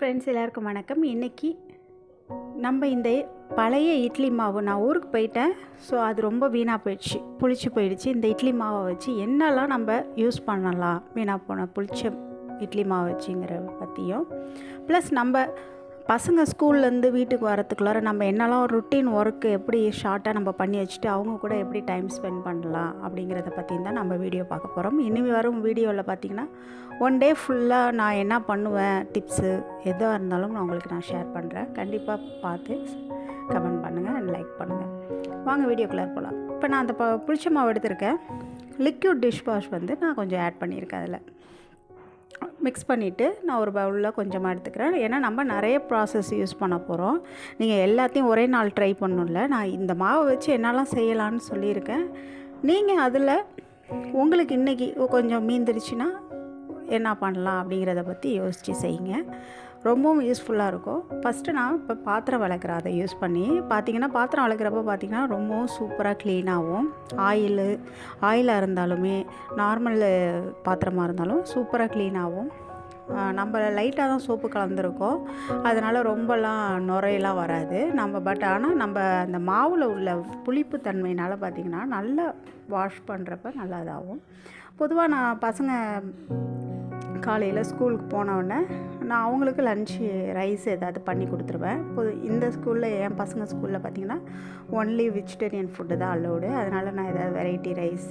Friends எல்லாருக்கும் வணக்கம். இன்றைக்கி நம்ம இந்த பழைய இட்லி மாவு நான் ஊருக்கு போயிட்டேன். ஸோ அது ரொம்ப வீணாக போயிடுச்சு. புளிச்சு போயிடுச்சு. இந்த இட்லி மாவை வச்சு என்னெல்லாம் நம்ம யூஸ் பண்ணலாம்? வீணாக போன புளிச்ச இட்லி மாவு வச்சுங்கிற பற்றியும் ப்ளஸ் நம்ம பசங்க ஸ்கூல்லேருந்து வீட்டுக்கு வரத்துக்குள்ளார நம்ம என்னெல்லாம் ருட்டீன் ஒர்க்கு எப்படி ஷார்ட்டாக நம்ம பண்ணி வச்சுட்டு அவங்க கூட எப்படி டைம் ஸ்பெண்ட் பண்ணலாம் அப்படிங்கிறத பற்றியும் தான் நம்ம வீடியோ பார்க்க போகிறோம் இனிமேல் வரும் வீடியோவில் பார்த்தீங்கன்னா ஒன் டே ஃபுல்லாக நான் என்ன பண்ணுவேன் டிப்ஸு எதாக இருந்தாலும் நான் உங்களுக்கு நான் ஷேர் பண்ணுறேன் கண்டிப்பாக பார்த்து கமெண்ட் பண்ணுங்கள் அண்ட் லைக் பண்ணுங்கள் வாங்க வீடியோக்குள்ளே போகலாம் இப்போ நான் அந்த ப புளிச்ச மாவு எடுத்திருக்கேன். லிக்யூட் டிஷ் வாஷ் வந்து நான் கொஞ்சம் ஆட் பண்ணியிருக்கேன் அதில். மிக்ஸ் பண்ணிவிட்டு நான் ஒரு பவுலில் கொஞ்சமாக எடுத்துக்கிறேன். ஏன்னா நம்ம நிறைய ப்ராசஸ் யூஸ் பண்ண போகிறோம் நீங்கள் எல்லாத்தையும் ஒரே நாள் ட்ரை பண்ணணும்ல. நான் இந்த மாவை வச்சு என்னெல்லாம் செய்யலான்னு சொல்லியிருக்கேன். நீங்கள் அதில் உங்களுக்கு இன்றைக்கி கொஞ்சம் மீந்துருச்சுன்னா என்ன பண்ணலாம் அப்படிங்கிறத பற்றி யோசித்து செய்யுங்க. ரொம்பவும் யூஸ்ஃபுல்லாக இருக்கும். ஃபஸ்ட்டு நான் இப்போ பாத்திரம் விளக்குற அதை யூஸ் பண்ணி பார்த்தீங்கன்னா பாத்திரம் விளக்குறப்ப பார்த்தீங்கன்னா ரொம்பவும் சூப்பராக க்ளீனாகவும் ஆயிலு ஆயிலாக இருந்தாலுமே நார்மல் பாத்திரமாக இருந்தாலும் சூப்பராக க்ளீனாகவும் நம்ம லைட்டாக தான் சோப்பு கலந்துருக்கோம். அதனால் ரொம்பலாம் நுரையெல்லாம் வராது. நம்ம பட் ஆனால் நம்ம அந்த மாவில் உள்ள புளிப்பு தன்மையினால் பார்த்திங்கன்னா நல்லா வாஷ் பண்ணுறப்ப நல்லா இதாகும் பொதுவாக நான் பசங்க காலையில் ஸ்கூலுக்கு போனவுடனே நான் அவங்களுக்கு லன்ச்சு ரைஸ் ஏதாவது பண்ணி கொடுத்துருவேன். பொது இந்த ஸ்கூலில் என் பசங்க ஸ்கூலில் பார்த்திங்கன்னா ஒன்லி வெஜிடேரியன் ஃபுட்டு தான் அலோடு அதனால் நான் ஏதாவது வெரைட்டி ரைஸ்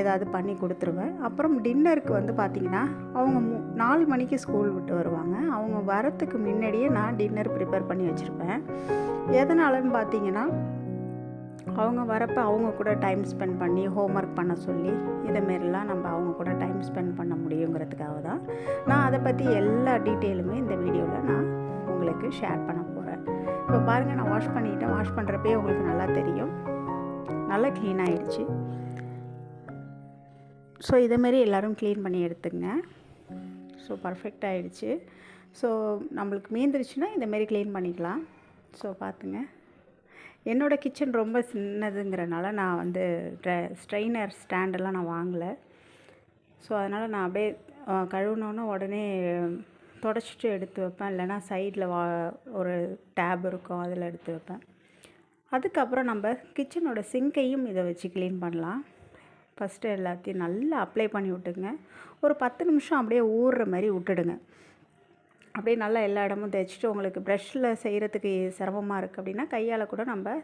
ஏதாவது பண்ணி கொடுத்துருவேன். அப்புறம் டின்னருக்கு வந்து பார்த்திங்கன்னா அவங்க மூ நாலு மணிக்கு ஸ்கூல் விட்டு வருவாங்க. அவங்க வரத்துக்கு முன்னாடியே நான் டின்னர் ப்ரிப்பேர் பண்ணி வச்சுருப்பேன். எதனாலன்னு பார்த்தீங்கன்னா அவங்க வரப்போ அவங்க கூட டைம் ஸ்பெண்ட் பண்ணி ஹோம்ஒர்க் பண்ண சொல்லி இதமாரிலாம் நம்ம அவங்க கூட டைம் ஸ்பெண்ட் பண்ண முடியுங்கிறதுக்காக தான் நான் அதை பற்றி எல்லா டீட்டெயிலுமே இந்த வீடியோவில் நான் உங்களுக்கு ஷேர் பண்ண போகிறேன் இப்போ பாருங்கள் நான் வாஷ் பண்ணிட்டேன். வாஷ் பண்ணுறப்பே உங்களுக்கு நல்லா தெரியும். நல்லா க்ளீன் ஆகிடுச்சு ஸோ இதேமாரி எல்லோரும் க்ளீன் பண்ணி எடுத்துங்க. ஸோ பர்ஃபெக்ட் ஆகிடுச்சு ஸோ நம்மளுக்கு மீந்துருச்சுன்னா இந்தமாரி க்ளீன் பண்ணிக்கலாம். ஸோ பார்த்துங்க. என்னோடய கிச்சன் ரொம்ப சின்னதுங்கிறனால நான் வந்து ஸ்ட்ரெயினர் ஸ்டாண்டெல்லாம் நான் வாங்கலை. ஸோ அதனால் நான் அப்படியே கழுவுனோன்னே உடனே தொடச்சிட்டு எடுத்து வைப்பேன். இல்லைனா சைடில் வா ஒரு டேப் இருக்கும் அதில் எடுத்து வைப்பேன். அதுக்கப்புறம் நம்ம கிச்சனோட சிங்கையும் இதை வச்சு க்ளீன் பண்ணலாம். ஃபஸ்ட்டு எல்லாத்தையும் நல்லா அப்ளை பண்ணி விட்டுங்க ஒரு பத்து நிமிஷம் அப்படியே ஊறுற மாதிரி விட்டுடுங்க. அப்படியே நல்லா எல்லா இடமும் தேய்ச்சிட்டு உங்களுக்கு ப்ரெஷ்ஷில் செய்கிறதுக்கு சிரமமாக இருக்குது அப்படின்னா கையால் கூட நம்ம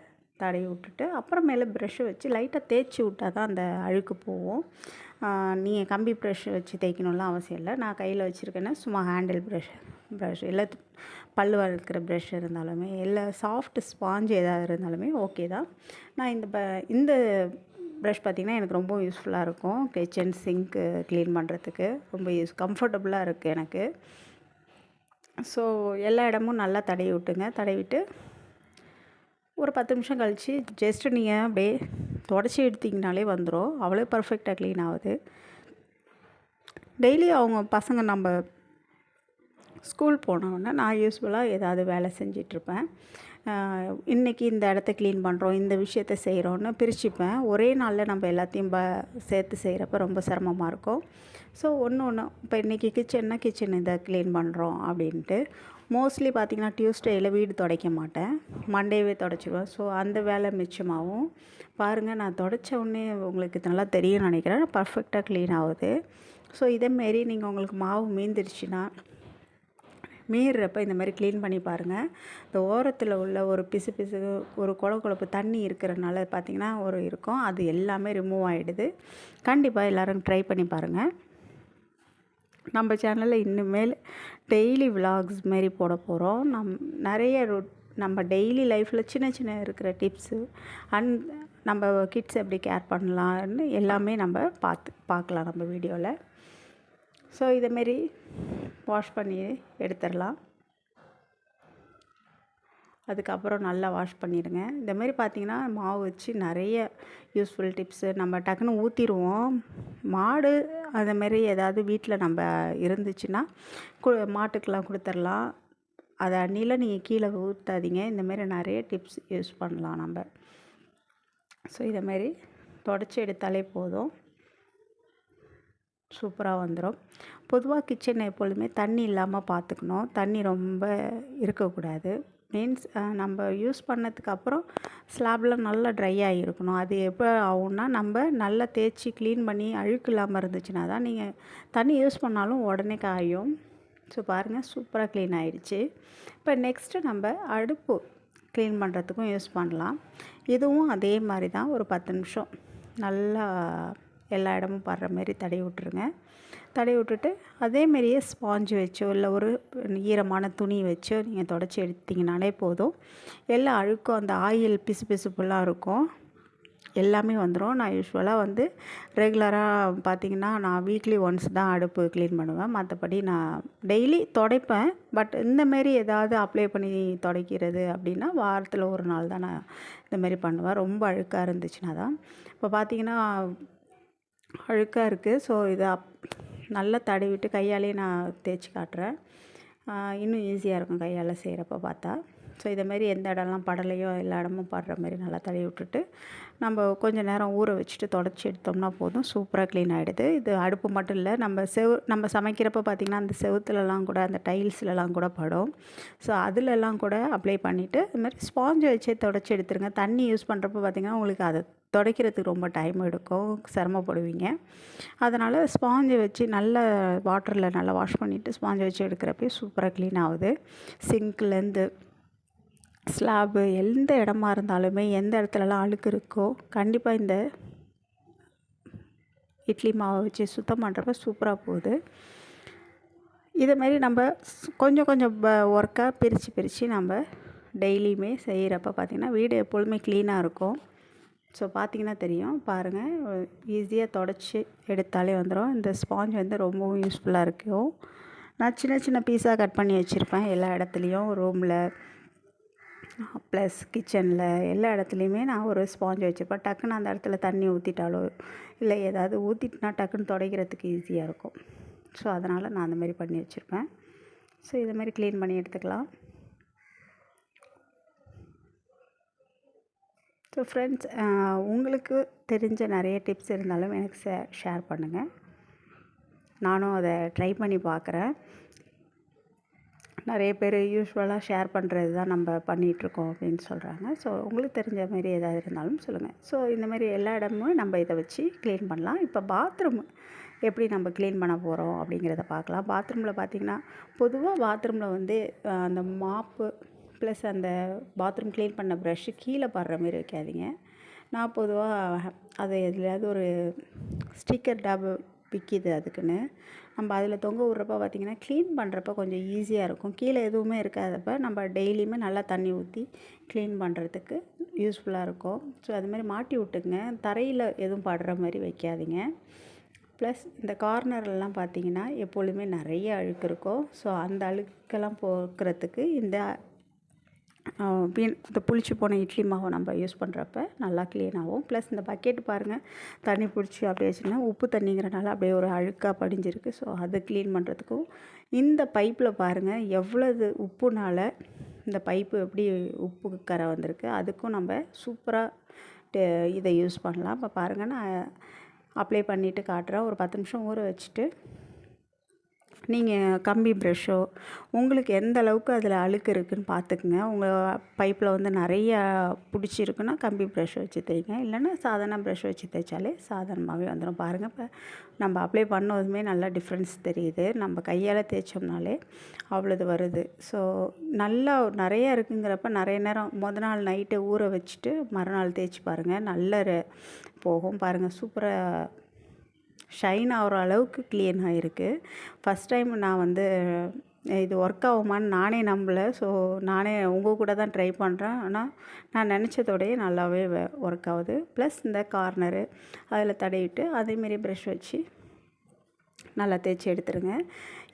தடவி விட்டுட்டு அப்புறமேல ப்ரெஷ்ஷை வச்சு லைட்டாக தேய்ச்சி விட்டால் தான் அந்த அழுக்கு போகும். நீங்கள் கம்பி ப்ரெஷ் வச்சு தேய்க்கணும்லாம் அவசியம் இல்லை. நான் கையில் வச்சுருக்கேன்னா சும்மா ஹேண்டில் ப்ரெஷ் ப்ரஷ் இல்லை பல் வளர்க்குற ப்ரெஷ் இருந்தாலுமே இல்லை சாஃப்ட் ஸ்பாஞ்ச் எதாவது இருந்தாலுமே ஓகே தான். நான் இந்த ப இந்த ப்ரஷ் பார்த்திங்கன்னா எனக்கு ரொம்ப யூஸ்ஃபுல்லாக இருக்கும். கிச்சன் சிங்க்கு க்ளீன் பண்ணுறதுக்கு ரொம்ப யூஸ் கம்ஃபர்டபுளாக இருக்குது எனக்கு. ஸோ எல்லா இடமும் நல்லா தடவி விட்டுங்க. தடவிட்டு ஒரு பத்து நிமிஷம் கழித்து ஜஸ்ட்டு நீங்கள் அப்படியே தொடச்சி எடுத்திங்கனாலே வந்துடும் அவ்வளோ பர்ஃபெக்டாக க்ளீன் ஆகுது. டெய்லி அவங்க பசங்க நம்ம ஸ்கூல் போனவுடனே நான் யூஸ்ஃபுல்லாக ஏதாவது வேலை செஞ்சிட்ருப்பேன் இன்றைக்கி இந்த இடத்த க்ளீன் பண்ணுறோம் இந்த விஷயத்த செய்கிறோன்னு பிரிச்சுப்பேன். ஒரே நாளில் நம்ம எல்லாத்தையும் ப சேர்த்து செய்கிறப்ப ரொம்ப சிரமமாக இருக்கும். ஸோ ஒன்று ஒன்று இப்போ இன்றைக்கி கிச்சன்னா கிச்சன் இதை க்ளீன் பண்ணுறோம் அப்படின்ட்டு. மோஸ்ட்லி பார்த்திங்கன்னா டியூஸ்டேயில் வீடு துடைக்க மாட்டேன். மண்டேவே துடைச்சிடுவேன் ஸோ அந்த வேலை மிச்சமாகவும் பாருங்கள் நான் துடைச்ச உடனே உங்களுக்கு நல்லா தெரியும்னு நினைக்கிறேன். பர்ஃபெக்டாக க்ளீன் ஆகுது. ஸோ இதேமாரி நீங்கள் உங்களுக்கு மாவு மீந்துருச்சுன்னா மீறுறப்ப இந்த மாதிரி க்ளீன் பண்ணி பாருங்கள் இந்த ஓரத்தில் உள்ள ஒரு பிசு பிசு ஒரு குழ குழப்பு தண்ணி இருக்கிறனால பார்த்திங்கன்னா ஒரு இருக்கும். அது எல்லாமே ரிமூவ் ஆகிடுது கண்டிப்பாக எல்லோரும் ட்ரை பண்ணி பாருங்கள் நம்ம சேனலில் இன்னுமேல் டெய்லி விலாக்ஸ் மாரி போட போகிறோம் நம் நிறைய ரொட் நம்ம டெய்லி லைஃப்பில் சின்ன சின்ன இருக்கிற டிப்ஸு அண்ட் நம்ம கிட்ஸ் எப்படி கேர் பண்ணலான்னு எல்லாமே நம்ம பார்த்து பார்க்கலாம் நம்ம வீடியோவில் ஸோ இதேமாரி வாஷ் பண்ணி எடுத்துடலாம். அதுக்கப்புறம் நல்லா வாஷ் பண்ணிடுங்க. இந்தமாரி பார்த்திங்கன்னா மாவு வச்சு நிறைய யூஸ்ஃபுல் டிப்ஸு நம்ம டக்குன்னு ஊற்றிடுவோம் மாடு அதுமாரி ஏதாவது வீட்டில் நம்ம இருந்துச்சுன்னா கு மாட்டுக்கெலாம் கொடுத்துர்லாம் அதை அண்ணியில் நீங்கள் கீழே ஊற்றாதீங்க இந்தமாரி நிறைய டிப்ஸ் யூஸ் பண்ணலாம் நம்ம. ஸோ இதைமாரி தொடச்சி எடுத்தாலே போதும். சூப்பராக வந்துடும் பொதுவாக கிச்சனை எப்பொழுதுமே தண்ணி இல்லாமல் பார்த்துக்கணும் தண்ணி ரொம்ப இருக்கக்கூடாது. மீன்ஸ் நம்ம யூஸ் பண்ணதுக்கு அப்புறம் ஸ்லாப்ல நல்லா ட்ரை ஆகிருக்கணும் அது எப்போ ஆகும்னா நம்ம நல்லா தேய்ச்சி க்ளீன் பண்ணி அழுக்கு இல்லாமல் இருந்துச்சுன்னா தான் நீங்கள் தண்ணி யூஸ் பண்ணாலும் உடனே காயும். ஸோ பாருங்கள் சூப்பராக க்ளீன் ஆகிடுச்சு இப்போ நெக்ஸ்ட்டு நம்ம அடுப்பு க்ளீன் பண்ணுறதுக்கும் யூஸ் பண்ணலாம். இதுவும் அதே மாதிரி தான் ஒரு பத்து நிமிஷம். நல்லா எல்லா இடமும் படுற மாதிரி தடவி விட்ருங்க தடவி விட்டுட்டு அதேமாரியே ஸ்பாஞ்சு வச்சோ இல்லை ஒரு ஈரமான துணி வச்சோ நீங்கள் தொடச்சி எடுத்திங்கனாலே போதும். எல்லா அழுக்கும் அந்த ஆயில் பிசு பிசுப்புலாம் இருக்கும். எல்லாமே வந்துடும் நான் யூஸ்வலாக வந்து ரெகுலராக பார்த்திங்கன்னா நான் வீக்லி ஒன்ஸ் தான் அடுப்பு க்ளீன் பண்ணுவேன். மற்றபடி நான் டெய்லி துடைப்பேன். பட் இந்தமாரி ஏதாவது அப்ளை பண்ணி துடைக்கிறது அப்படின்னா வாரத்தில் ஒரு நாள் தான் நான் இந்தமாரி பண்ணுவேன். ரொம்ப அழுக்காக இருந்துச்சுன்னா தான். இப்போ பார்த்திங்கன்னா அழுக்காக இருக்குது ஸோ இதை அப் நல்லா தடவிட்டு கையாலே நான் தேய்ச்சி காட்டுறேன். இன்னும் ஈஸியாக இருக்கும் கையால் செய்கிறப்ப பார்த்தா. ஸோ இதேமாரி எந்த இடம்லாம் படலையோ எல்லா இடமும் படுற மாதிரி நல்லா தடவி விட்டுட்டு நம்ம கொஞ்சம் நேரம் ஊற வச்சுட்டு தொடச்சி எடுத்தோம்னா போதும். சூப்பராக க்ளீன் ஆகிடுது இது அடுப்பு மட்டும் இல்லை நம்ம செவ் நம்ம சமைக்கிறப்ப பார்த்திங்கன்னா அந்த செவுத்துலலாம் கூட அந்த டைல்ஸ்லலாம் கூட படும். ஸோ அதிலெல்லாம் கூட அப்ளை பண்ணிவிட்டு இதுமாதிரி ஸ்பாஞ்சை வச்சே தொடச்சி எடுத்துருங்க. தண்ணி யூஸ் பண்ணுறப்ப பார்த்திங்கன்னா உங்களுக்கு அதை துடைக்கிறதுக்கு ரொம்ப டைம் எடுக்கும். சிரமப்படுவீங்க. அதனால் ஸ்பாஞ்சை வச்சு நல்ல வாட்டரில் நல்லா வாஷ் பண்ணிவிட்டு ஸ்பாஞ்சை வச்சு எடுக்கிறப்பே சூப்பராக க்ளீன் ஆகுது. சிங்க்லேருந்து ஸ்லாபு எந்த இடமா இருந்தாலுமே எந்த இடத்துலலாம் அழுக்கு இருக்கோ கண்டிப்பாக இந்த இட்லி மாவை வச்சு சுத்தம் பண்ணுறப்ப சூப்பராக போகுது. இதேமாரி நம்ம கொஞ்சம் கொஞ்சம் ப ஒர்க்காக பிரித்து பிரித்து நம்ம டெய்லியுமே செய்கிறப்ப பார்த்திங்கன்னா வீடு எப்பொழுதுமே க்ளீனாக இருக்கும். ஸோ பார்த்திங்கன்னா தெரியும். பாருங்கள் ஈஸியாக தொடச்சி எடுத்தாலே வந்துடும் இந்த ஸ்பாஞ்ச் வந்து ரொம்பவும் யூஸ்ஃபுல்லாக இருக்கும். நான் சின்ன சின்ன பீஸாக கட் பண்ணி வச்சுருப்பேன். எல்லா இடத்துலையும் ரூமில் ப்ளஸ் கிச்சனில் எல்லா இடத்துலையுமே நான் ஒரு ஸ்பாஞ்ச் வச்சுருப்பேன். டக்குன்னு அந்த இடத்துல தண்ணி ஊற்றிட்டாலோ இல்லை ஏதாவது ஊற்றிட்டுனா டக்குன்னு துடைக்கிறதுக்கு ஈஸியாக இருக்கும். ஸோ அதனால் நான் அந்த மாதிரி பண்ணி வச்சுருப்பேன். ஸோ இதை மாதிரி க்ளீன் பண்ணி எடுத்துக்கலாம். ஸோ ஃப்ரெண்ட்ஸ் உங்களுக்கு தெரிஞ்ச நிறைய டிப்ஸ் இருந்தாலும் எனக்கு ஷே ஷேர் பண்ணுங்கள் நானும் அதை ட்ரை பண்ணி பார்க்குறேன். நிறைய பேர் யூஸ்வலாக ஷேர் பண்ணுறது தான் நம்ம பண்ணிகிட்ருக்கோம் அப்படின்னு சொல்கிறாங்க ஸோ உங்களுக்கு தெரிஞ்ச மாதிரி ஏதாவது இருந்தாலும் சொல்லுங்கள் ஸோ இந்த மாதிரி எல்லா இடமும் நம்ம இதை வச்சு க்ளீன் பண்ணலாம். இப்போ பாத்ரூம் எப்படி நம்ம க்ளீன் பண்ண போகிறோம் அப்படிங்கிறத பார்க்கலாம். பாத்ரூமில் பார்த்திங்கன்னா பொதுவாக பாத்ரூமில் வந்து அந்த மாப்பு ப்ளஸ் அந்த பாத்ரூம் க்ளீன் பண்ண ப்ரஷ்ஷு கீழே படுற மாதிரி வைக்காதீங்க. நான் பொதுவாக அதை எதுலையாவது ஒரு ஸ்டிக்கர் டப்பு விற்கிது அதுக்குன்னு. நம்ம அதில் தொங்க விட்றப்ப பார்த்திங்கன்னா க்ளீன் பண்ணுறப்ப கொஞ்சம் ஈஸியாக இருக்கும். கீழே எதுவுமே இருக்காதப்ப நம்ம டெய்லியுமே நல்லா தண்ணி ஊற்றி க்ளீன் பண்ணுறதுக்கு யூஸ்ஃபுல்லாக இருக்கும். ஸோ அதுமாதிரி மாட்டி விட்டுங்க தரையில் எதுவும் படுற மாதிரி வைக்காதீங்க. ப்ளஸ் இந்த கார்னர்லாம் பார்த்திங்கன்னா எப்பொழுதுமே நிறைய அழுக்கு இருக்கும். ஸோ அந்த அழுக்கெல்லாம் போக்குறதுக்கு இந்த வீண் இந்த புளிச்சு போன இட்லி மாவை நம்ம யூஸ் பண்ணுறப்ப நல்லா க்ளீன் ஆகும். ப்ளஸ் இந்த பக்கெட் பாருங்கள் தண்ணி பிடிச்சி அப்படியே வச்சுன்னா உப்பு தண்ணிங்கிறனால அப்படியே ஒரு அழுக்காக படிஞ்சிருக்கு. ஸோ அதை க்ளீன் பண்ணுறதுக்கும் இந்த பைப்பில் பாருங்கள் எவ்வளவு உப்புனால் இந்த பைப்பு எப்படி உப்பு கரை வந்திருக்கு அதுக்கும் நம்ம சூப்பராக இதை யூஸ் பண்ணலாம். இப்போ பாருங்கள் நான் அப்ளை பண்ணிவிட்டு காட்டுறேன். ஒரு பத்து நிமிஷம் ஊற வச்சுட்டு நீங்கள் கம்பி ப்ரெஷ்ஷோ உங்களுக்கு எந்த அளவுக்கு அதில் அழுக்கு இருக்குதுன்னு பார்த்துக்குங்க உங்கள் பைப்பில் வந்து நிறையா பிடிச்சிருக்குன்னா கம்பி ப்ரெஷ் வச்சு தைங்க. இல்லைன்னா சாதாரண ப்ரெஷ் வச்சு தேய்ச்சாலே சாதாரணமாகவே வந்துடும் பாருங்கள் இப்போ நம்ம அப்ளை பண்ணதுமே நல்லா டிஃப்ரென்ஸ் தெரியுது. நம்ம கையால் தேய்ச்சோம்னாலே அவ்வளோது வருது. ஸோ நல்லா நிறையா இருக்குங்கிறப்ப நிறைய நேரம் மொதல் நாள் நைட்டு ஊற வச்சுட்டு மறுநாள் தேய்ச்சி பாருங்கள் நல்ல போகும். பாருங்கள் சூப்பராக ஷைன் ஆகிற அளவுக்கு க்ளீன் ஆகிருக்கு ஃபஸ்ட் டைம் நான் வந்து இது ஒர்க் ஆகுமான்னு நானே நம்பலை. ஸோ நானே உங்கள் கூட தான் ட்ரை பண்ணுறேன் ஆனால் நான் நினச்சதோடையே நல்லாவே ஒர்க் ஆகுது. ப்ளஸ் இந்த கார்னரு அதில் தடவிட்டு அதேமாரி ப்ரெஷ் வச்சு நல்லா தேய்ச்சி எடுத்துருங்க.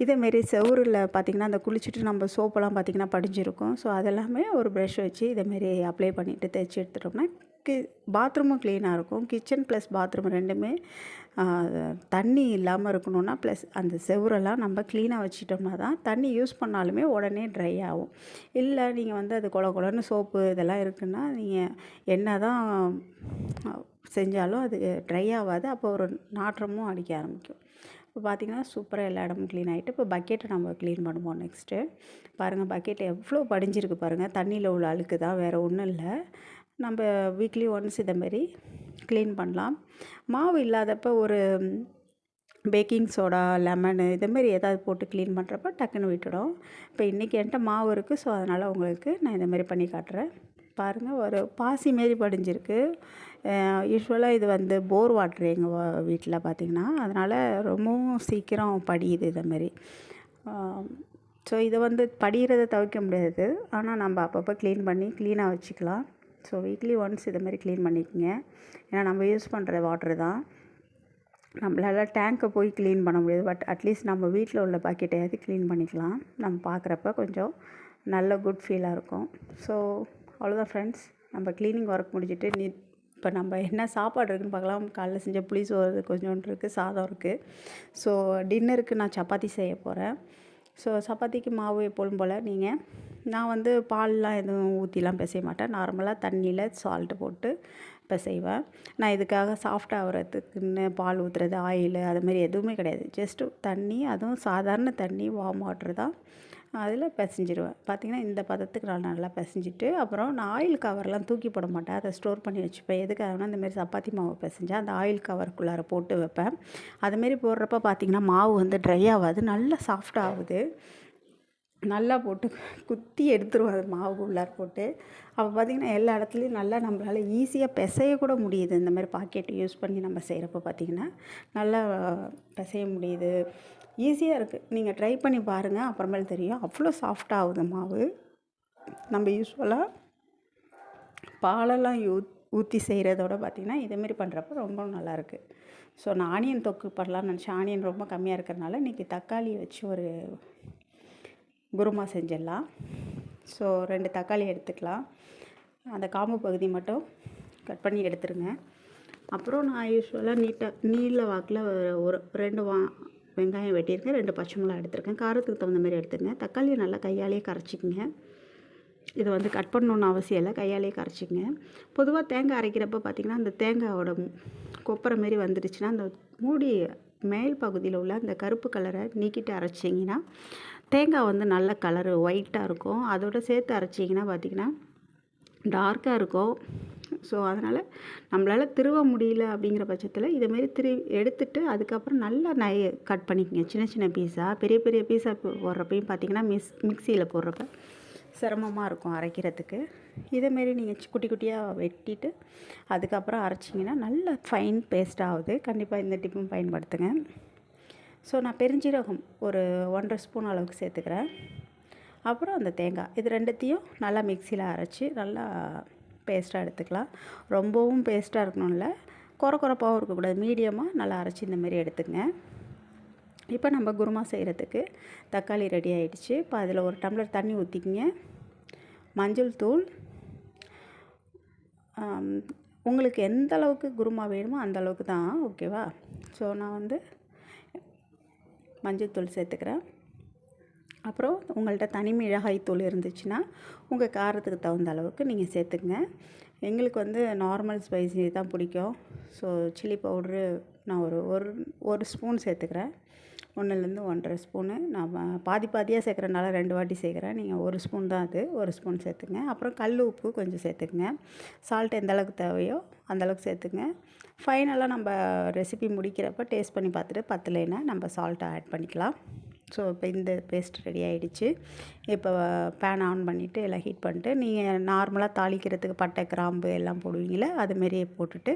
இதேமாரி செவுரில் பார்த்திங்கன்னா அந்த குளிச்சுட்டு நம்ம சோப்பெல்லாம் பார்த்திங்கன்னா படிஞ்சிருக்கும். ஸோ அதெல்லாமே ஒரு ப்ரெஷ் வச்சு இதேமாரி அப்ளை பண்ணிவிட்டு தேய்ச்சி எடுத்துட்டோம்னா கி பாத்ரூமும் க்ளீனாக இருக்கும். கிச்சன் ப்ளஸ் பாத்ரூம் ரெண்டுமே தண்ணி இல்லாமல் இருக்கணும்னா ப்ளஸ் அந்த செவுரெல்லாம் நம்ம க்ளீனாக வச்சிட்டோம்னா தான் தண்ணி யூஸ் பண்ணாலுமே உடனே ட்ரை ஆகும். இல்லை நீங்கள் வந்து அது கொல கொலன்னு சோப்பு இதெல்லாம் இருக்குன்னா நீங்கள் என்ன தான் செஞ்சாலும் அது ட்ரை ஆகாது. அப்போ ஒரு நாற்றமும் அடிக்க ஆரம்பிக்கும். இப்போ பார்த்திங்கன்னா சூப்பராக எல்லா இடமும் க்ளீன் ஆகிட்டு இப்போ பக்கெட்டை நம்ம க்ளீன் பண்ணுவோம் நெக்ஸ்ட்டு பாருங்கள் பக்கெட் எவ்வளோ படிஞ்சிருக்கு பாருங்கள் தண்ணியில் உள்ள அழுக்கு தான் வேறு ஒன்றும் இல்லை. நம்ம வீக்லி ஒன்ஸ் இதை க்ளீன் பண்ணலாம். மாவு இல்லாதப்போ ஒரு பேக்கிங் சோடா லெமனு இதேமாரி ஏதாவது போட்டு க்ளீன் பண்ணுறப்ப டக்குன்னு விட்டுடும். இப்போ இன்றைக்கி என்கிட்ட மாவு இருக்குது ஸோ அதனால் உங்களுக்கு நான் இந்தமாரி பண்ணி காட்டுறேன். பாருங்கள் ஒரு பாசி மாரி படிஞ்சிருக்கு. யூஸ்வலாக இது வந்து போர் வாட்ரு எங்கள் வீட்டில் பார்த்திங்கன்னா அதனால் ரொம்பவும் சீக்கிரம் படியுது இதைமாரி ஸோ இதை வந்து படிகிறத தவிர்க்க முடியாது. ஆனால் நம்ம அப்பப்போ க்ளீன் பண்ணி க்ளீனாக வச்சுக்கலாம். ஸோ வீக்லி ஒன்ஸ் இதை மாதிரி க்ளீன் பண்ணிக்கோங்க. ஏன்னா நம்ம யூஸ் பண்ணுற வாட்ரு தான். நம்மளால் டேங்க்கை போய் க்ளீன் பண்ண முடியாது. பட் அட்லீஸ்ட் நம்ம வீட்டில் உள்ள பாக்கெட்டையாவது க்ளீன் பண்ணிக்கலாம். நம்ம பார்க்குறப்ப கொஞ்சம் நல்ல குட் ஃபீலாக இருக்கும். ஸோ அவ்வளோதான் ஃப்ரெண்ட்ஸ் நம்ம க்ளீனிங் ஒர்க் முடிச்சுட்டு நீ இப்போ நம்ம என்ன சாப்பாடு இருக்குதுன்னு பார்க்கலாம். காலைல செஞ்ச புளி சோறு கொஞ்சோண்டு இருக்குது சாதம் இருக்குது ஸோ டின்னருக்கு நான் சப்பாத்தி செய்ய போகிறேன் ஸோ சப்பாத்திக்கு மாவு எப்பொழுதும் போல் நீங்கள் நான் வந்து பால்லாம் எதுவும் ஊற்றிலாம் பிசைய மாட்டேன். நார்மலாக தண்ணியில் சால்ட்டு போட்டு பிசைவேன். நான் இதுக்காக சாஃப்ட் ஆகிறதுக்குன்னு பால் ஊற்றுறது ஆயில் அதுமாரி எதுவுமே கிடையாது. ஜஸ்ட்டு தண்ணி அதுவும் சாதாரண தண்ணி வார்ம் வாட்ரு தான். அதில் பிசைஞ்சிருவேன். பார்த்திங்கன்னா இந்த பதத்துக்கு நான் நல்லா பிசைஞ்சிட்டு அப்புறம் நான் ஆயில் கவர்லாம் தூக்கி போட மாட்டேன். அதை ஸ்டோர் பண்ணி வச்சுப்பேன். எதுக்காகனா இந்தமாரி சப்பாத்தி மாவு பிசைஞ்சேன் அந்த ஆயில் கவருக்குள்ளார போட்டு வைப்பேன். அதுமாரி போடுறப்ப பார்த்திங்கன்னா மாவு வந்து ட்ரை ஆகாது. நல்லா சாஃப்ட் ஆகுது. நல்லா போட்டு குத்தி எடுத்துருவோம் அது மாவு உள்ளார் போட்டு. அப்போ பார்த்திங்கன்னா எல்லா இடத்துலையும் நல்லா நம்மளால் ஈஸியாக பிசையக்கூட முடியுது. இந்த மாதிரி பாக்கெட் யூஸ் பண்ணி நம்ம செய்கிறப்ப பார்த்திங்கன்னா நல்லா பிசைய முடியுது. ஈஸியாக இருக்குது நீங்கள் ட்ரை பண்ணி பாருங்கள் அப்புறமேல் தெரியும். அவ்வளோ சாஃப்டாக ஆகுது மாவு. நம்ம யூஸ்வலாக பாலெல்லாம் யூ ஊற்றி செய்கிறதோட பார்த்திங்கன்னா இதேமாரி பண்ணுறப்ப ரொம்ப நல்லாயிருக்கு ஸோ நான் ஆனியன் தொக்கு பண்ணலாம்னு நினச்சேன். ஆனியன் ரொம்ப கம்மியாக இருக்கிறனால இன்றைக்கி தக்காளி வச்சு ஒரு குருமா செஞ்சிடலாம். ஸோ ரெண்டு தக்காளி எடுத்துக்கலாம். அந்த காம்பு பகுதி மட்டும் கட் பண்ணி எடுத்துருங்க. அப்புறம் நான் யூஸ்வலாக நீட்டாக நீல வாக்கில் ஒரு ரெண்டு வா வெங்காயம் வெட்டியிருக்கேன். ரெண்டு பச்சை மிளகா எடுத்திருக்கேன். காரத்துக்கு தகுந்த மாதிரி எடுத்துங்க. தக்காளியை நல்லா கையாலேயே கரைச்சிக்கங்க. இதை வந்து கட் பண்ணணுன்னு அவசியம் இல்லை. கையாலேயே கரைச்சிக்கங்க. பொதுவாக தேங்காய் அரைக்கிறப்ப பார்த்திங்கன்னா அந்த தேங்காயோட கொப்பரை மாரி வந்துடுச்சுன்னா அந்த மூடி மேல் பகுதியில் உள்ள அந்த கருப்பு கலரை நீக்கிட்டு அரைச்சிங்கன்னா தேங்காய் வந்து நல்ல கலரு ஒயிட்டாக இருக்கும். அதோடு சேர்த்து அரைச்சிங்கன்னா பார்த்திங்கன்னா டார்க்காக இருக்கும். ஸோ அதனால் நம்மளால் திருவ முடியல அப்படிங்கிற பட்சத்தில் இதுமாரி திரு எடுத்துட்டு அதுக்கப்புறம் நல்லா நை கட் பண்ணிக்கோங்க. சின்ன சின்ன பீஸாக பெரிய பெரிய பீஸாக போடுறப்பையும் பார்த்திங்கன்னா மிஸ் மிக்சியில் போடுறப்ப சிரமமாக இருக்கும் அரைக்கிறதுக்கு. இதேமாரி நீங்கள் குட்டி குட்டியாக வெட்டிட்டு அதுக்கப்புறம் அரைச்சிங்கன்னா நல்ல ஃபைன் பேஸ்ட் ஆகுது. கண்டிப்பாக இந்த டிப்பும் பயன்படுத்துங்க. ஸோ நான் பெருஞ்சீரகம் ஒரு ஒன்றரை ஸ்பூன் அளவுக்கு சேர்த்துக்கிறேன். அப்புறம் அந்த தேங்காய். இது ரெண்டுத்தையும் நல்லா மிக்சியில் அரைச்சி நல்லா பேஸ்ட்டாக எடுத்துக்கலாம். ரொம்பவும் பேஸ்ட்டாக இருக்கணும்ல குறை குறைப்பாகவும் இருக்கக்கூடாது. மீடியமாக நல்லா அரைச்சி இந்தமாரி எடுத்துங்க இப்போ நம்ம குருமா செய்கிறதுக்கு தக்காளி ரெடி ஆகிடுச்சு இப்போ அதில் ஒரு டம்ளர் தண்ணி ஊற்றிக்கிங்க மஞ்சள் தூள். உங்களுக்கு எந்த அளவுக்கு குருமா வேணுமோ அந்த அளவுக்கு தான் ஓகேவா? ஸோ நான் வந்து மஞ்சள் தூள் சேர்த்துக்கிறேன். அப்புறம் உங்கள்கிட்ட தனி மிளகாய் தூள் இருந்துச்சுன்னா உங்கள் காரத்துக்கு தகுந்த அளவுக்கு நீங்கள் சேர்த்துக்குங்க. எங்களுக்கு வந்து நார்மல் ஸ்பைசி தான் பிடிக்கும். ஸோ சில்லி பவுட்ரு நான் ஒரு ஒரு ஒரு ஸ்பூன் சேர்த்துக்கிறேன். ஒன்றுலேருந்து ஒன்றரை ஸ்பூனு. நான் பாதி பாதியாக சேர்க்குறனால ரெண்டு வாட்டி சேர்க்குறேன். நீங்கள் ஒரு ஸ்பூன் தான் அது. ஒரு ஸ்பூன் சேர்த்துங்க. அப்புறம் கல் உப்பு கொஞ்சம் சேர்த்துக்குங்க. சால்ட் எந்த அளவுக்கு தேவையோ அந்தளவுக்கு சேர்த்துங்க ஃபைனலாக நம்ம ரெசிபி முடிக்கிறப்ப டேஸ்ட் பண்ணி பார்த்துட்டு பத்தலைன்னா நம்ம சால்ட்டை ஆட் பண்ணிக்கலாம். ஸோ இப்போ இந்த பேஸ்ட் ரெடி ஆகிடுச்சு இப்போ பேன் ஆன் பண்ணிவிட்டு எல்லாம் ஹீட் பண்ணிட்டு நீங்கள் நார்மலாக தாளிக்கிறதுக்கு பட்டை கிராம்பு எல்லாம் போடுவீங்களே அதுமாரியே போட்டுட்டு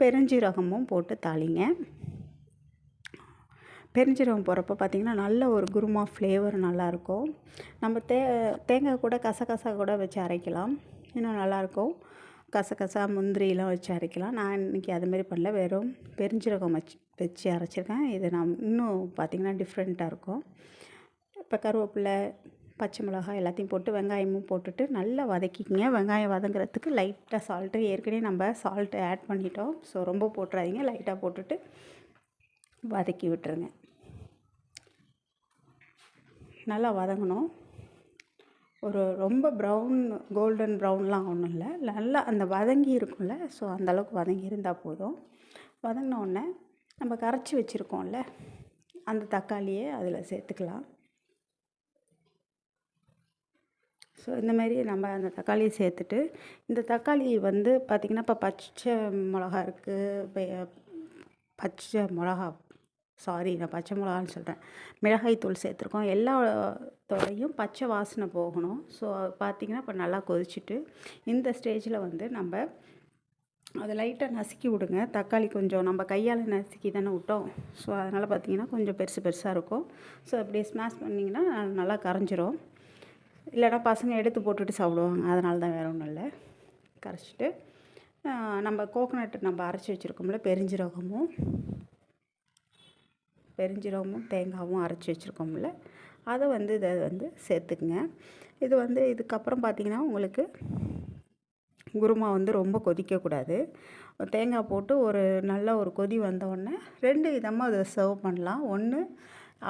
பெருஞ்சீரகமும் போட்டு தாளிங்க. பெருஞ்சீரகம் போகிறப்ப பார்த்திங்கன்னா நல்ல ஒரு குருமா ஃப்ளேவர் நல்லாயிருக்கும். நம்ம தே தேங்காய் கூட கசகசா கூட வச்சு அரைக்கலாம். இன்னும் நல்லாயிருக்கும். கசகசா முந்திரிலாம் வச்சு அரைக்கலாம். நான் இன்றைக்கி அதுமாரி பண்ணல. வெறும் பெருஞ்சீரகம் வச்சு வச்சு அரைச்சிருக்கேன். இது நான் இன்னும் பார்த்திங்கன்னா டிஃப்ரெண்ட்டாக இருக்கும். இப்போ கருவேப்பிலை பச்சை மிளகாய் எல்லாத்தையும் போட்டு வெங்காயமும் போட்டுட்டு நல்லா வதக்கிக்கிங்க. வெங்காயம் வதங்குறதுக்கு லைட்டாக சால்ட்டு ஏற்கனவே நம்ம சால்ட்டு ஆட் பண்ணிட்டோம். ஸோ ரொம்ப போட்டுறாதீங்க. லைட்டாக போட்டுட்டு வதக்கி விட்டுருங்க. நல்லா வதங்கணும். ஒரு ரொம்ப ப்ரௌன் கோல்டன் ப்ரௌன்லாம் ஒன்றும் இல்லை. நல்லா அந்த வதங்கி இருக்கும்ல ஸோ அந்தளவுக்கு வதங்கி இருந்தால் போதும். வதங்கின உடனே நம்ம கரைச்சி வச்சுருக்கோம்ல அந்த தக்காளியை அதில் சேர்த்துக்கலாம். ஸோ இந்த மாதிரி நம்ம அந்த தக்காளியை சேர்த்துட்டு இந்த தக்காளி வந்து பார்த்திங்கன்னா இப்போ பச்சை மிளகா இருக்குது பச்சை மிளகா சாரி நான் பச்சை மிளகான்னு சொல்கிறேன் மிளகாய் தூள் சேர்த்துருக்கோம். எல்லாத்தோடையும் பச்சை வாசனை போகணும். ஸோ பார்த்திங்கன்னா இப்போ நல்லா கொதிச்சுட்டு இந்த ஸ்டேஜில் வந்து நம்ம அதை லைட்டாக நசுக்கி விடுங்க. தக்காளி கொஞ்சம் நம்ம கையால் நசுக்கி தானே விட்டோம். ஸோ அதனால் பார்த்திங்கன்னா கொஞ்சம் பெருசு பெருசாக இருக்கும். ஸோ அப்படியே ஸ்மாஷ் பண்ணிங்கன்னா நல்லா கரைஞ்சிரும். இல்லைனா பசங்க எடுத்து போட்டுட்டு சாப்பிடுவாங்க. அதனால தான் வேறு ஒன்றும் இல்லை. கரைச்சிட்டு நம்ம கோகோனட் நம்ம அரைச்சி வச்சுருக்கோம்ல பெருஞ்சீரகமும். பெருஞ்சீரகமும் தேங்காயும் அரைச்சி வச்சுருக்கோம்ல. அதை வந்து இதை வந்து சேர்த்துக்குங்க. இது வந்து இதுக்கப்புறம் பார்த்திங்கன்னா உங்களுக்கு குருமா வந்து ரொம்ப கொதிக்கக்கூடாது. தேங்காய் போட்டு ஒரு நல்ல ஒரு கொதி வந்தோடனே ரெண்டு விதமாக அதை சர்வ் பண்ணலாம். ஒன்று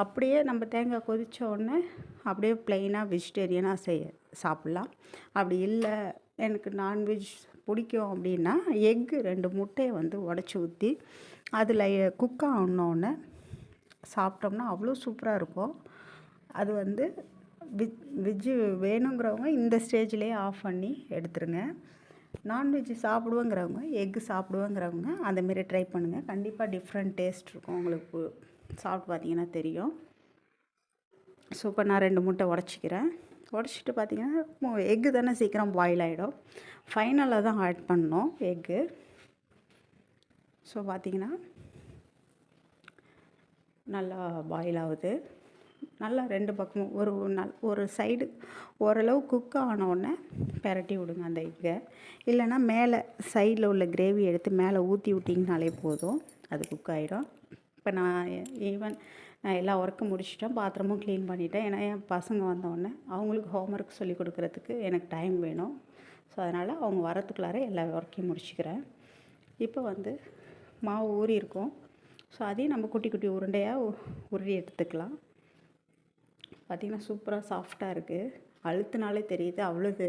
அப்படியே நம்ம தேங்காய் கொதித்த உடனே அப்படியே ப்ளெயினாக வெஜிடேரியனாக செய்ய சாப்பிட்லாம். அப்படி இல்லை எனக்கு நான்வெஜ் பிடிக்கும் அப்படின்னா எக்கு ரெண்டு முட்டையை வந்து உடச்சி ஊற்றி அதில் குக் ஆனோடனே சாப்பிட்டோம்னா அவ்வளோ சூப்பராக இருக்கும். அது வந்து விஜ் வெஜ்ஜு வேணுங்கிறவங்க இந்த ஸ்டேஜ்லேயே ஆஃப் பண்ணி எடுத்துருங்க. நான்வெஜ் சாப்பிடுவோங்கிறவங்க எக்கு சாப்பிடுவோங்கிறவங்க அந்தமாரி ட்ரை பண்ணுங்கள் கண்டிப்பாக டிஃப்ரெண்ட் டேஸ்ட் இருக்கும். உங்களுக்கு சாப்பிட்டு பார்த்தீங்கன்னா தெரியும். ஸோ இப்போ நான் ரெண்டு முட்டை உடச்சிக்கிறேன். உடச்சிட்டு பார்த்தீங்கன்னா எக்கு தானே சீக்கிரம் பாயில் ஆகிடும் ஃபைனலாக தான் ஆட் பண்ணோம் எக்கு. ஸோ பார்த்தீங்கன்னா நல்லா பாயில் ஆகுது. நல்லா ரெண்டு பக்கமும் ஒரு நல் ஒரு சைடு ஓரளவு குக் ஆனவுடனே பெரட்டி விடுங்க அந்த எக்கை இல்லைன்னா மேலே சைடில் உள்ள கிரேவி எடுத்து மேலே ஊற்றி விட்டிங்கனாலே போதும். அது குக் ஆகிடும் இப்போ நான் ஈவன் நான் எல்லா ஒர்க்கும் முடிச்சிட்டேன் பாத்திரமும் க்ளீன் பண்ணிட்டேன். ஏன்னா என் பசங்க வந்தோடனே அவங்களுக்கு ஹோம் ஒர்க் சொல்லி கொடுக்குறதுக்கு எனக்கு டைம் வேணும். ஸோ அதனால் அவங்க வரத்துக்குள்ளார எல்லா ஒர்க்கையும் முடிச்சுக்கிறேன். இப்போ வந்து மாவு ஊறி இருக்கும் ஸோ அதையும் நம்ம குட்டி குட்டி உருண்டையாக உருடி எடுத்துக்கலாம். பார்த்திங்கன்னா சூப்பராக சாஃப்டாக இருக்குது அழுத்தினாலே தெரியுது. அவ்வளோது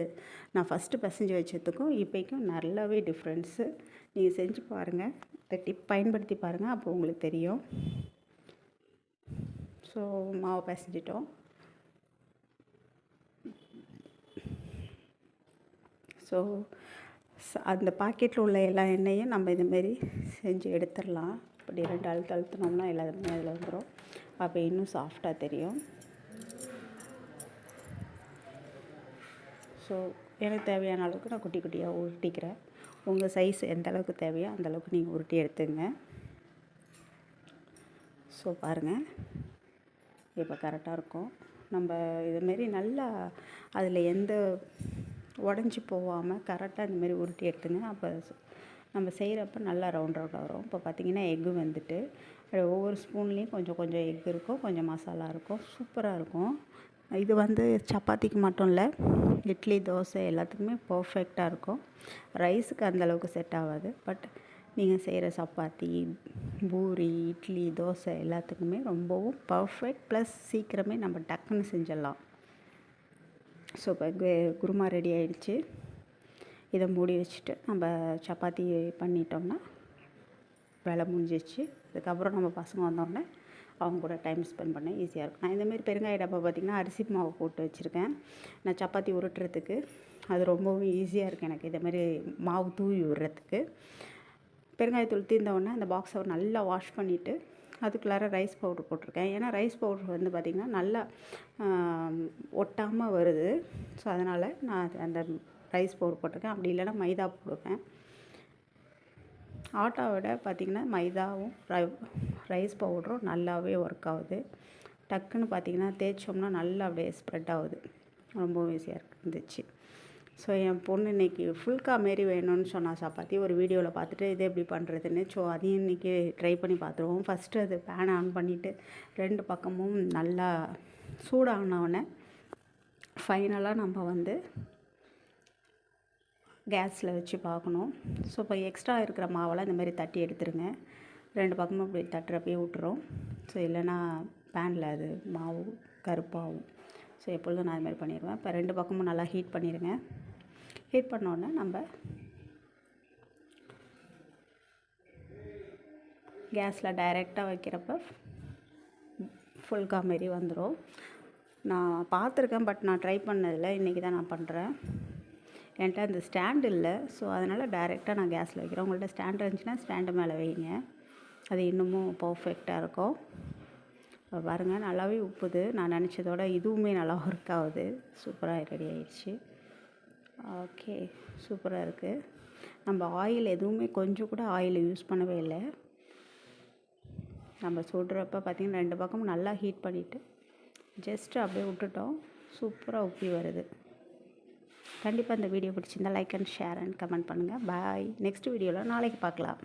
நான் ஃபஸ்ட்டு பசஞ்சு வச்சதுக்கும் இப்போக்கும் நல்லாவே டிஃப்ரென்ஸு நீங்கள் செஞ்சு பாருங்கள் இந்த டிப் பயன்படுத்தி பாருங்கள் அப்போ உங்களுக்கு தெரியும். ஸோ மாவை பிசைஞ்சிட்டோம். ஸோ அந்த பாக்கெட்டில் உள்ள எல்லா எண்ணெயும் நம்ம இதுமாரி செஞ்சு எடுத்துடலாம். இப்படி ரெண்டு அழுத்து அழுத்தினோம்னா எல்லாமே அதில் வந்துடும் அப்போ இன்னும் சாஃப்டாக தெரியும். ஸோ எனக்கு தேவையான அளவுக்கு நான் குட்டி குட்டியாக உருட்டிக்கிறேன். உங்கள் சைஸ் எந்த அளவுக்கு தேவையோ அந்த அளவுக்கு நீங்கள் உருட்டி எடுத்துங்க. ஸோ பாருங்கள் இப்போ கரெக்டாக இருக்கும். நம்ம இதுமாரி நல்லா அதில் எந்த உடஞ்சி போகாமல் கரெக்டாக இந்தமாரி உருட்டி எடுத்துங்க. அப்போ நம்ம செய்கிறப்ப நல்லா ரவுண்ட் ரவுண்டாக வரும். இப்போ பார்த்திங்கன்னா எக்கு வந்துட்டு ஒவ்வொரு ஸ்பூன்லேயும் கொஞ்சம் கொஞ்சம் எக் இருக்கும் கொஞ்சம் மசாலா இருக்கும் சூப்பராக இருக்கும். இது வந்து சப்பாத்திக்கு மட்டும் இல்லை இட்லி தோசை எல்லாத்துக்குமே பர்ஃபெக்டாக இருக்கும். ரைஸுக்கு அந்தளவுக்கு செட் ஆகாது. பட் நீங்கள் செய்கிற சப்பாத்தி பூரி இட்லி தோசை எல்லாத்துக்குமே ரொம்பவும் பர்ஃபெக்ட் ப்ளஸ் சீக்கிரமே நம்ம டக்குன்னு செஞ்சிடலாம். ஸோ இப்போ குருமா ரெடி ஆகிடுச்சி இதை மூடி வச்சுட்டு நம்ம சப்பாத்தி பண்ணிட்டோம்னா வேலை முடிஞ்சிச்சு அதுக்கப்புறம் நம்ம பசங்க வந்தோடனே அவங்க கூட டைம் ஸ்பெண்ட் பண்ண ஈஸியாக இருக்கும். நான் இந்தமாரி பெருங்காய டப்பா பார்த்திங்கன்னா அரிசி மாவு போட்டு வச்சுருக்கேன். நான் சப்பாத்தி உருட்டுறதுக்கு அது ரொம்பவும் ஈஸியாக இருக்குது எனக்கு. இதேமாரி மாவு தூவி விடுறதுக்கு. பெருங்காயத்தூள் தீர்ந்தவுடனே அந்த பாக்ஸை நல்லா வாஷ் பண்ணிவிட்டு அதுக்குள்ளார ரைஸ் பவுட்ரு போட்டிருக்கேன். ஏன்னா ரைஸ் பவுட்ரு வந்து பார்த்திங்கன்னா நல்லா ஒட்டாமல் வருது. ஸோ அதனால் நான் அந்த ரைஸ் பவுடர் போட்டிருக்கேன். அப்படி இல்லைன்னா மைதா போடுவேன். ஆட்டாவோட பார்த்திங்கன்னா மைதாவும் ரைஸ் பவுடரும் நல்லாவே ஒர்க் ஆகுது. டக்குன்னு பார்த்திங்கன்னா தேய்ச்சோம்னா நல்லா அப்படியே ஸ்ப்ரெட் ஆகுது. ரொம்பவும் ஈஸியாக இருந்துச்சு. ஸோ என் பொண்ணு இன்றைக்கி ஃபுல்கா மாரி வேணும்னு சொன்னால் சப்பாத்தி. ஒரு வீடியோவில் பார்த்துட்டு இது எப்படி பண்ணுறதுன்னு ஸோ அதையும் இன்றைக்கி ட்ரை பண்ணி பார்த்துருவோம். ஃபஸ்ட்டு அது பேனை ஆன் பண்ணிவிட்டு ரெண்டு பக்கமும் நல்லா சூடானவுடனே ஃபைனலாக நம்ம வந்து கேஸில் வச்சு பார்க்கணும். ஸோ இப்போ எக்ஸ்ட்ரா இருக்கிற மாவெல்லாம் இந்த மாதிரி தட்டி எடுத்துருங்க. ரெண்டு பக்கமும் இப்படி தட்டுறப்பே விட்டுரும். ஸோ இல்லைன்னா பேனில் அது மாவு கருப்பாகும். ஸோ எப்பொழுதும் நான் அது மாதிரி பண்ணிடுவேன். இப்போ ரெண்டு பக்கமும் நல்லா ஹீட் பண்ணிடுங்க. ஹீட் பண்ணோடனே நம்ம கேஸில் டைரெக்டாக வைக்கிறப்ப ஃபுல்கா மாரி வந்துடும் நான் பார்த்துருக்கேன் பட் நான் ட்ரை பண்ணதில்லை. இன்றைக்கி தான் நான் பண்ணுறேன். என்கிட்ட அந்த ஸ்டாண்டு இல்லை. ஸோ அதனால் டைரெக்டாக நான் கேஸில் வைக்கிறேன். உங்கள்கிட்ட ஸ்டாண்ட் இருந்துச்சுன்னா ஸ்டாண்டு மேலே வைங்க. அது இன்னமும் பர்ஃபெக்டாக இருக்கும். இப்போ பாருங்கள் நல்லாவே உப்புது. நான் நினச்சதோட இதுவுமே நல்லா ஒர்க் ஆகுது. சூப்பராக ரெடி ஆயிடுச்சு. ஓகே சூப்பராக இருக்குது நம்ம ஆயில் எதுவுமே கொஞ்சம் கூட ஆயில் யூஸ் பண்ணவே இல்லை. நம்ம சுடுறப்ப பார்த்திங்கன்னா ரெண்டு பக்கமும் நல்லா ஹீட் பண்ணிவிட்டு ஜஸ்ட்டு அப்படியே விட்டுட்டோம். சூப்பராக உப்பி வருது. கண்டிப்பாக இந்த வீடியோ பிடிச்சிருந்தா like and share and comment பண்ணுங்கள் பாய் நெக்ஸ்ட் வீடியோவில் நாளைக்கு பார்க்கலாம்.